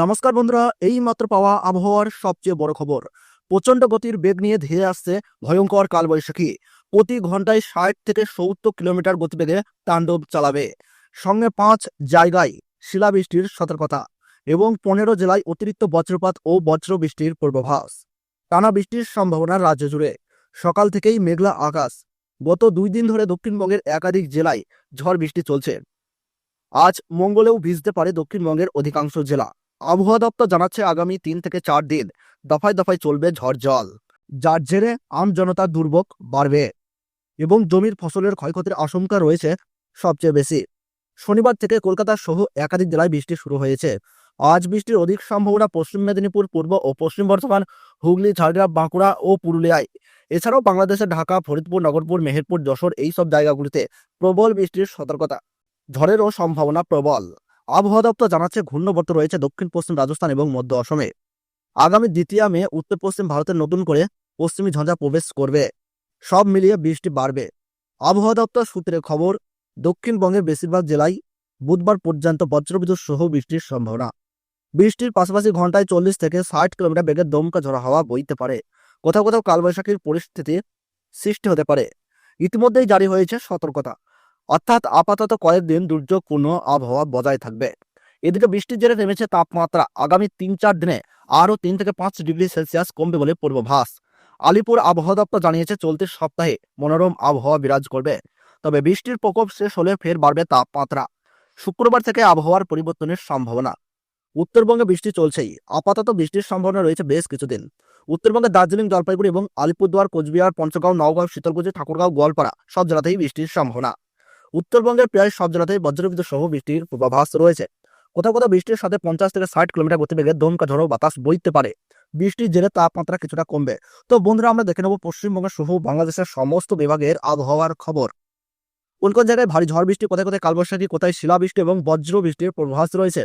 নমস্কার বন্ধুরা এই মাত্র পাওয়া আবহাওয়ার সবচেয়ে বড় খবর। প্রচণ্ড গতির বেগ নিয়ে ধেয়ে আসছে ভয়ঙ্কর কালবৈশাখী। প্রতি ঘন্টায় ষাট থেকে সত্তর কিলোমিটার গতিবেগে তাণ্ডব চালাবে। সঙ্গে পাঁচ জায়গায় শিলাবৃষ্টির সতর্কতা এবং পনেরো জেলায় অতিরিক্ত বজ্রপাত ও বজ্র বৃষ্টির পূর্বাভাস। টানা বৃষ্টির সম্ভাবনা রাজ্য জুড়ে। সকাল থেকেই মেঘলা আকাশ। গত দুই দিন ধরে দক্ষিণবঙ্গের একাধিক জেলায় ঝড় বৃষ্টি চলছে। আজ মঙ্গলেও ভিজতে পারে দক্ষিণবঙ্গের অধিকাংশ জেলা। আবহাওয়া দপ্তর জানাচ্ছে আগামী তিন থেকে চার দিন দফায় দফায় চলবে ঝড় জল, যার জেরে আম জনতার দুর্ভোগ বাড়বে এবং জমির ফসলের ক্ষয়ক্ষতির আশঙ্কা রয়েছে সবচেয়ে বেশি। শনিবার থেকে কলকাতা সহ একাধিক জেলায় বৃষ্টি শুরু হয়েছে। আজ বৃষ্টির অধিক সম্ভাবনা পশ্চিম মেদিনীপুর, পূর্ব ও পশ্চিম বর্ধমান, হুগলি, ঝাড়গ্রাম, বাঁকুড়া ও পুরুলিয়ায়। এছাড়াও বাংলাদেশের ঢাকা, ফরিদপুর, নগরপুর, মেহেরপুর, যশোর এই সব জায়গাগুলিতে প্রবল বৃষ্টির সতর্কতা। ঝড়েরও সম্ভাবনা প্রবল। আবহাওয়া দপ্তর জানাচ্ছে, ঘূর্ণবর্ত রয়েছে দক্ষিণ, পশ্চিম রাজস্থান এবং মধ্য অসমে। আগামী দ্বিতীয় মে, উত্তর, পশ্চিম ভারতের নতুন করে পশ্চিমী ঝঞ্ঝা প্রবেশ করবে। সব মিলিয়ে বৃষ্টি বাড়বে। আবহাওয়া দপ্তর সূত্রে খবর, দক্ষিণবঙ্গের বেশিরভাগ জেলায় বুধবার পর্যন্ত বজ্রবিদ্যুৎ সহ বৃষ্টির সম্ভাবনা। বৃষ্টির পাশাপাশি ঘন্টায় চল্লিশ থেকে ষাট কিলোমিটার বেগের দমকা ঝড়া হাওয়া বইতে পারে। কোথাও কোথাও কালবৈশাখীর পরিস্থিতি সৃষ্টি হতে পারে। ইতিমধ্যেই জারি হয়েছে সতর্কতা। অর্থাৎ আপাতত কয়েকদিন দুর্যোগপূর্ণ আবহাওয়া বজায় থাকবে। এদিকে বৃষ্টির জেরে নেমেছে তাপমাত্রা। আগামী তিন চার দিনে আরও তিন থেকে পাঁচ ডিগ্রি সেলসিয়াস কমবে বলে পূর্বাভাস। আলিপুর আবহাওয়া দপ্তর জানিয়েছে, চলতি সপ্তাহে মনোরম আবহাওয়া বিরাজ করবে। তবে বৃষ্টির প্রকোপ শেষ হলে ফের বাড়বে তাপমাত্রা। শুক্রবার থেকে আবহাওয়ার পরিবর্তনের সম্ভাবনা। উত্তরবঙ্গে বৃষ্টি চলছেই। আপাতত বৃষ্টির সম্ভাবনা রয়েছে বেশ কিছুদিন। উত্তরবঙ্গে দার্জিলিং, জলপাইগুড়ি এবং আলিপুরদুয়ার, কোচবিহার পঞ্চগাঁও নওগাঁও, শীতলকুচি, ঠাকুরগাঁও, গোয়ালপাড়া সব জেলাতেই বৃষ্টির সম্ভাবনা। উত্তরবঙ্গের প্রায় সব জেলাতেই বজ্রবিদ্যুৎ সহ বৃষ্টির পূর্বাভাস রয়েছে। কোথাও কোথাও বৃষ্টির সাথে পঞ্চাশ থেকে ষাট কিলোমিটার গতিবেগে দমকা ঝড়ো বাতাস বইতে পারে। বৃষ্টির জেরে তাপমাত্রা কিছুটা কমবে। তো বন্ধুরা, আমরা দেখে নেব পশ্চিমবঙ্গের সহ বাংলাদেশের সমস্ত বিভাগের আবহাওয়ার খবর। কোন কোন জায়গায় ভারী ঝড় বৃষ্টি, কোথায় কোথায় কালবৈশাখী, কোথায় শিলাবৃষ্টি এবং বজ্র বৃষ্টির পূর্বাভাস রয়েছে।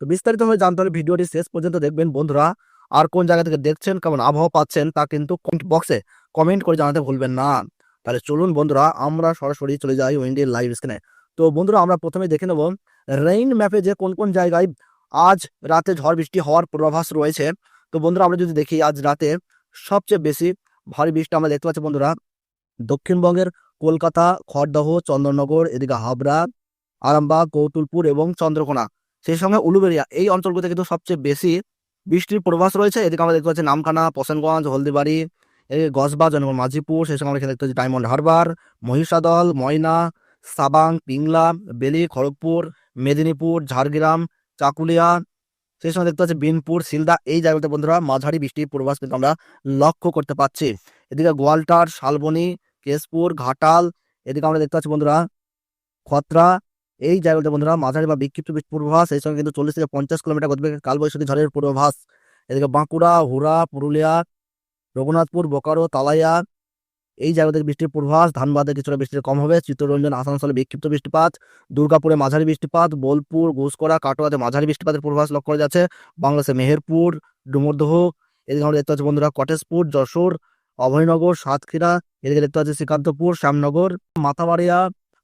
তো বিস্তারিতভাবে জানতে হলে ভিডিওটি শেষ পর্যন্ত দেখবেন। বন্ধুরা, আর কোন জায়গা থেকে দেখছেন, কেমন আবহাওয়া পাচ্ছেন তা কিন্তু কমেন্ট বক্সে কমেন্ট করে জানাতে ভুলবেন না। তাহলে চলুন বন্ধুরা, আমরা সরাসরি চলে যাই উইন্ডির লাইভ স্ক্রিনে তো বন্ধুরা, আমরা প্রথমে দেখে নেব রেইন ম্যাপে যে কোন কোন জায়গায় আজ রাতে ঝড় বৃষ্টি হওয়ার পূর্বাভাস রয়েছে। তো বন্ধুরা, আমরা যদি দেখি আজ রাতে সবচেয়ে বেশি ভারী বৃষ্টি আমরা দেখতে পাচ্ছি বন্ধুরা, দক্ষিণবঙ্গের কলকাতা, খড়দহ, চন্দননগর, এদিকে হাবড়া, আরামবাগ, কৌতুলপুর এবং চন্দ্রকোনা। সেই সঙ্গে উলুবেরিয়া এই অঞ্চলগুলোতে কিন্তু সবচেয়ে বেশি বৃষ্টির পূর্বাভাস রয়েছে। এদিকে আমরা দেখতে পাচ্ছি নামখানা পশনগঞ্জ হলদিবাড়ি গসবা জনগণ, মাঝিপুর, সেই সঙ্গে আমরা এখানে দেখতে পাচ্ছি ডায়মন্ড হারবার মহিষাদল, ময়না, সাবাং, পিংলা, বেলি, খড়গপুর, মেদিনীপুর, ঝাড়গ্রাম, চাকুলিয়া, সেই সময় দেখতে পাচ্ছি বিনপুর, সিলদা, এই জায়গাতে বন্ধুরা মাঝারি বৃষ্টির পূর্বাভাস কিন্তু আমরা লক্ষ্য করতে পারছি এদিকে গোয়ালটার, শালবনি, কেশপুর, ঘাটাল, এদিকে আমরা দেখতে পাচ্ছি বন্ধুরা খতরা, এই জায়গাতে বন্ধুরা মাঝারি বা বিক্ষিপ্ত পূর্বাভাস এই সঙ্গে কিন্তু চল্লিশ থেকে পঞ্চাশ কিলোমিটার গতিবেগে কালবৈশাখী ঝড়ের পূর্বাভাস। এদিকে বাঁকুড়া, হুড়া, পুরুলিয়া রঘুনাথপুর, বোকারো, তালাইয়া, এই জায়গাতে বৃষ্টির পূর্বাভাস। ধানবাদে কিছুটা বৃষ্টির কম হবে। চিত্তরঞ্জন, আসানসোলে বিক্ষিপ্ত বৃষ্টিপাত। দুর্গাপুরে মাঝারি বৃষ্টিপাত। বোলপুর, ঘুষকরা, কাটোয়াতে মাঝারি বৃষ্টিপাতের পূর্বাভাস লক্ষ্য করা যাচ্ছে। বাংলাদেশে মেহেরপুর, ডুমরদহ, এদিকে আমরা দেখতে পাচ্ছি বন্ধুরা কটেশপুর, যশোর, অভয়নগর, সাতক্ষীরা, এদিকে দেখতে পাচ্ছি শ্রীকান্তপুর, শ্যামনগর, মাথাবাড়িয়া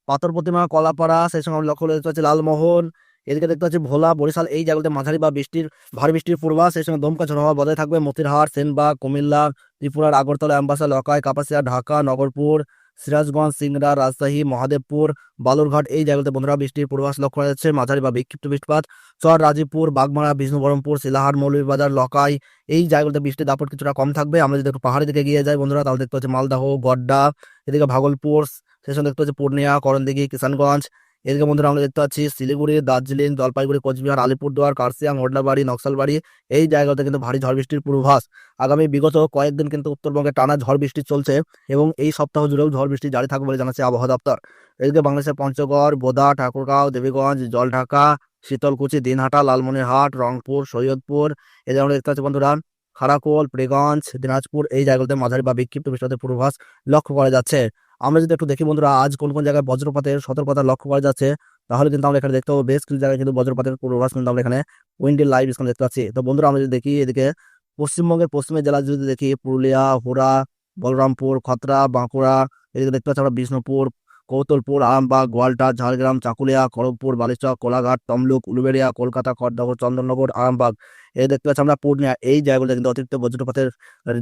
পাথর প্রতিমা কলাপাড়া, সেই সঙ্গে আমরা লক্ষ্য দেখতে পাচ্ছি লালমোহন এদিকে দেখতে পাচ্ছি ভোলা, বরিশাল, এই জায়গাতে মাঝারি বা বৃষ্টির, ভারী বৃষ্টির পূর্বাস এই সঙ্গে দমকা ঝড় হওয়া বজায় থাকবে। মতিরহাট, সেনবাগ, কুমিল্লা, ত্রিপুরার আগরতলা, অ্যাম্বাসা, লকাই, কাপাসিয়া, ঢাকা, নগরপুর, সিরাজগঞ্জ, সিংড়া, রাজশাহী, মহাদেবপুর, বালুরঘাট, এই জায়গাতে বন্ধুরা বৃষ্টির পূর্বাস লক্ষ্য করা যাচ্ছে। মাঝারি বা বিক্ষিপ্ত বৃষ্টিপাত চর, রাজীবপুর, বাগমারা, বিষ্ণুবরমপুর, শিলাহাট, মৌলভীবাজার, লকাই, এই জায়গাতে বৃষ্টির দাপট কিছুটা কম থাকবে। আমরা যদি একটু পাহাড়ের দিকে গিয়ে যাই বন্ধুরা, তাহলে দেখতে পাচ্ছি মালদাহ, গড্ডা, এদিকে ভাগলপুর সঙ্গে দেখতে পাচ্ছি পূর্ণিয়া, করণদিঘি, কিষানগঞ্জ এদিকে বন্ধুরা আমরা দেখতে পাচ্ছি শিলিগুড়ি, দার্জিলিং, জলপাইগুড়ি, কোচবিহার, আলিপুরদুয়ার কার্সিয়াং হোডলাবাড়ি, নকশালবাড়ি, এই জায়গাতে কিন্তু ভারী ঝড় বৃষ্টির পূর্বাভাস। আগামী বিগত কয়েকদিন কিন্তু উত্তরবঙ্গে টানা ঝড় বৃষ্টি চলছে এবং এই সপ্তাহ জুড়েও ঝড় বৃষ্টি জারি থাকবে বলে জানাচ্ছে আবহাওয়া দপ্তর। এদিকে বাংলাদেশের পঞ্চগড়, বোদা, ঠাকুরগাঁও, দেবীগঞ্জ, জলঢাকা, শীতলকুচি, দিনহাটা, লালমনিরহাট, রংপুর, সৈয়দপুর এদিকে আমরা দেখতে পাচ্ছি বন্ধুরা খারাকোল প্রেগঞ্জ, দিনাজপুর, এই জায়গাগুলোতে মাঝারি বা বিক্ষিপ্ত বৃষ্টিপাতের পূর্বাভাস লক্ষ্য করা যাচ্ছে। আমরা যদি একটু দেখি বন্ধুরা, আজ কোন কোন জায়গায় বজ্রপাতের সতর্কতা লক্ষ্য করা যাচ্ছে, তাহলে কিন্তু আমরা এখানে দেখতে পাবো বেশ কিছু জায়গায় কিন্তু বজ্রপাতের পূর্বাভাস কিন্তু আমরা এখানে উইন্ডের লাইভ স্ক্রিন দেখতে পাচ্ছি। তো বন্ধুরা, আমরা যদি দেখি এদিকে পশ্চিমবঙ্গের পশ্চিমের জেলা যদি দেখি, পুরুলিয়া, হুড়া, বলরামপুর, খতরা, বাঁকুড়া, এদিকে দেখতে পাচ্ছি আমরা বিষ্ণুপুর কৌতলপুর আরামবাগ গোয়ালটা, ঝাড়গ্রাম, চাকুলিয়া, খড়গপুর, বালিচক, কোলাঘাট, তমলুক, উলুবেড়িয়া, কলকাতা খড়দহ চন্দননগর আরামবাগ এই দেখতে পাচ্ছি আমরা পূর্ণিয়া। এই জায়গাগুলো কিন্তু অতিরিক্ত বজ্রপাতের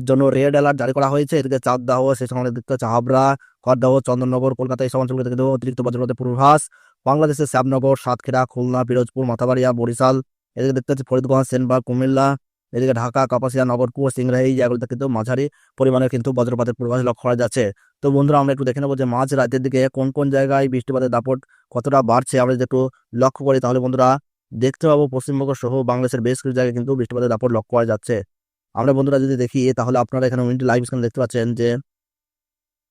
জন্য রেড অ্যালার্ট জারি করা হয়েছে। এদিকে চাকদাহ সেই সময় দেখতে পাচ্ছি হাবড়া খড়দহ চন্দননগর, কলকাতা, এই সব অঞ্চলগুলোতে কিন্তু অতিরিক্ত বজ্রপাতের পূর্বাভাস। বাংলাদেশের শ্যামনগর, সাতক্ষীরা, খুলনা, পিরোজপুর, মাথাবাড়িয়া, বরিশাল। এদিকে দেখতে পাচ্ছি ফরিদগঞ্জ, সেনবাগ, কুমিল্লা। এদিকে ঢাকা, কাপাসিয়া নগরপুর এই জায়গাগুলোতে কিন্তু মাঝারি পরিমাণে কিন্তু বজ্রপাতের পূর্বাভাস লক্ষ্য করা যাচ্ছে। তো বন্ধুরা, আমরা একটু দেখে নেব যে মাঝ রাতের দিকে কোন কোন জায়গায় বৃষ্টিপাতের দাপট কতটা বাড়ছে, আমরা যদি একটু লক্ষ্য করি তাহলে বন্ধুরা দেখতে পাবো পশ্চিমবঙ্গ সহ বাংলাদেশের বেশ কিছু জায়গায় কিন্তু বৃষ্টিপাতের দাপট লক্ষ্য করা যাচ্ছে। আমরা বন্ধুরা যদি দেখি, তাহলে আপনারা এখানে উইন্ডি লাইভ স্ক্রিন দেখতে পাচ্ছেন যে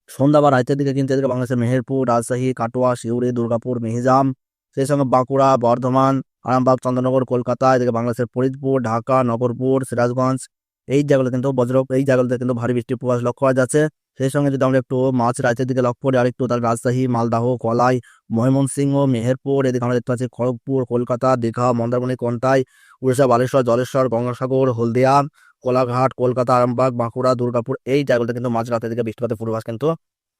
সন্ধ্যা বা রাতের দিকে কিন্তু এদিকে বাংলাদেশের মেহেরপুর, রাজশাহী, কাটোয়া, শিউরি, দুর্গাপুর, মেহিজাম সেই সঙ্গে বাঁকুড়া, বর্ধমান, আরামবাগ, চন্দ্রনগর, কলকাতা, এদিকে বাংলাদেশের ফরিদপুর, ঢাকা, নগরপুর, সিরাজগঞ্জ, এই জায়গাগুলো কিন্তু বজ্র এই জায়গাগুলোতে কিন্তু ভারী বৃষ্টির পূর্বাভাস লক্ষ্য করা যাচ্ছে। সেই সঙ্গে যদি আমরা একটু মাছ রাজ্যের দিকে লক্ষ্য করি, আরেকটু তাহলে রাজশাহী, মালদাহ, কলাই, ময়মনসিংহ, মেহেরপুর, এদিকে আমরা দেখতে পাচ্ছি খড়গপুর, কলকাতা, দীঘা, মন্দারমণি, কন্টাই, উড়িষ্যা, বালেশ্বর, জলেশ্বর, গঙ্গাসাগর, হলদিয়া, কোলাঘাট, কলকাতা, আরামবাগ, বাঁকুড়া, দুর্গাপুর, এই জায়গাগুলোতে কিন্তু মাঝ রাতের দিকে বৃষ্টিপাতের পূর্বাভাস কিন্তু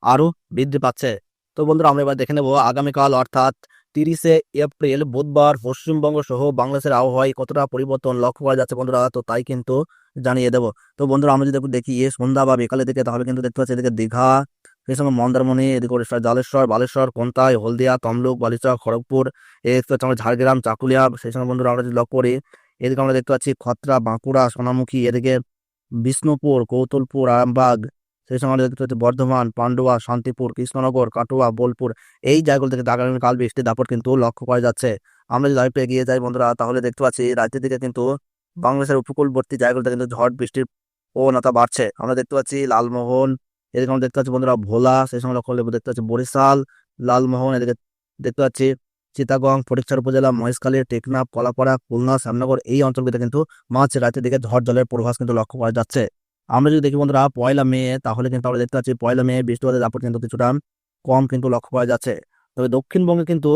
আরও বৃদ্ধি পাচ্ছে। তো বন্ধুরা, আমরা এবার দেখে নেব আগামীকাল অর্থাৎ তিরিশে এপ্রিল বুধবার পশ্চিমবঙ্গ সহ বাংলাদেশের আবহাওয়ায় কতটা পরিবর্তন লক্ষ্য করা যাচ্ছে বন্ধুরা? তো তাই কিন্তু জানিয়ে দেবো। তো বন্ধুরা, আমরা যদি দেখি এ সন্ধ্যা বা বিকালের দিকে, তাহলে কিন্তু দেখতে পাচ্ছি এদিকে দীঘা, সেই সঙ্গে মন্দারমণি, এদিকে জালেশ্বর, বালেশ্বর, কোন্তাই, হলদিয়া, তমলুক, বালিচক, খড়গপুর পাচ্ছি আমরা ঝাড়গ্রাম, চাকুলিয়া, সেই সঙ্গে বন্ধুরা আমরা যদি লক্ষ্য করি, এদিকে আমরা দেখতে পাচ্ছি খত্রা, বাঁকুড়া, সোনামুখী, এদিকে বিষ্ণুপুর, কৌতলপুর, আরামবাগ সেই সময় দেখতে পাচ্ছি বর্ধমান, পান্ডুয়া, শান্তিপুর, কৃষ্ণনগর, কাটোয়া, বোলপুর, এই জায়গাগুলো থেকে আগামীকাল বৃষ্টির দাপট কিন্তু লক্ষ্য করা যাচ্ছে। আমরা যদি আরেকটু এগিয়ে যাই বন্ধুরা, তাহলে দেখতে পাচ্ছি রাতের দিকে কিন্তু বাংলাদেশের উপকূলবর্তী জায়গাগুলোতে কিন্তু ঝড়, বৃষ্টির প্রবণতা বাড়ছে। আমরা দেখতে পাচ্ছি লালমোহন, এদিকে আমরা দেখতে পাচ্ছি বন্ধুরা ভোলা, সেই সঙ্গে লক্ষ্য করলে দেখতে পাচ্ছি বরিশাল, লালমোহন, এদিকে দেখতে পাচ্ছি চিতাগং ফটিকছড় উপজেলা, মহেশখালী, টেকনাফ, কলাপাড়া, খুলনা, শ্যামনগর, এই অঞ্চলগুলিতে কিন্তু মাঝ রাতের দিকে ঝড় জলের পূর্বাভাস কিন্তু লক্ষ্য করা যাচ্ছে। আমরা যদি দেখি বন্ধুরা, পয়লা মে, তাহলে কিন্তু আমরা দেখতে পাচ্ছি পয়লা মে বৃষ্টিপাতের দাপট কিন্তু কিছুটা কম কিন্তু লক্ষ্য করা যাচ্ছে। তবে দক্ষিণবঙ্গে কিন্তু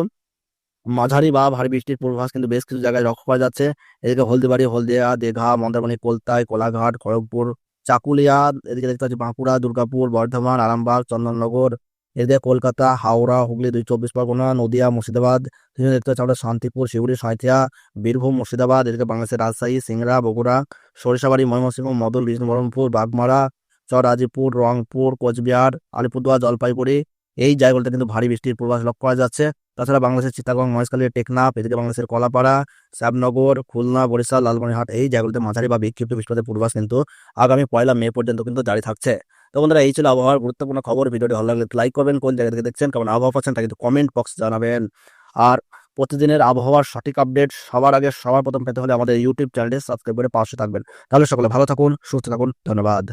মাঝারি বা ভারী বৃষ্টির পূর্বাভাস কিন্তু বেশ কিছু জায়গায় লক্ষ্য করা যাচ্ছে। এদিকে হলদিবাড়ি, হলদিয়া, দীঘা, মন্দারমণি কলতায় কোলাঘাট, খড়গপুর, চাকুলিয়া, এদিকে দেখতে পাচ্ছি বাঁকুড়া, দুর্গাপুর, বর্ধমান, আরামবাগ, চন্দননগর এদিকে কলকাতা, হাওড়া, হুগলি, দুই চব্বিশ পরগনা, নদিয়া, মুর্শিদাবাদ দেখতে পাচ্ছি শান্তিপুর, শিউরি সাঁথিয়া বীরভূম, মুর্শিদাবাদ, এদিকে বাংলাদেশের রাজশাহী, সিংড়া, বগুড়া, সরিষাবাড়ি, ময়মনসিংহ মদল বিষ্ণুবরণপুর বাগমারা চরাজিপুর রংপুর, কোচবিহার, আলিপুরদুয়ার, জলপাইগুড়ি। এই জায়গাগুলোতে কিন্তু ভারী বৃষ্টির পূর্বাভাস লক্ষ্য করা যাচ্ছে। তাছাড়া বাংলাদেশের চিটাগং মহেশখালী টেকনাফ, এদিকে বাংলাদেশের কলাপাড়া, শ্যামনগর, খুলনা, বরিশাল, লালমনিরহাট, এই জায়গাগুলোতে মাঝারি বা বিক্ষিপ্ত বৃষ্টিপাতের পূর্বাভাস কিন্তু আগামী পয়লা মে পর্যন্ত কিন্তু জারি থাকছে। তো বন্ধুরা, এই ছিল আবহাওয়ার গুরুত্বপূর্ণ খবর। ভিডিওটি ভালো লাগলে লাইক করবেন, কোন জায়গা থেকে দেখছেন, কেমন আবহাওয়া পাচ্ছেন তা কিন্তু কমেন্ট বক্সে জানাবেন। আর প্রতিদিনের আবহাওয়ার সঠিক আপডেট সবার আগে, সবার প্রথম পেতে হলে আমাদের ইউটিউব চ্যানেলটি সাবস্ক্রাইব করে পাশে থাকবেন। তাহলে সকলে ভালো থাকুন, সুস্থ থাকুন, ধন্যবাদ।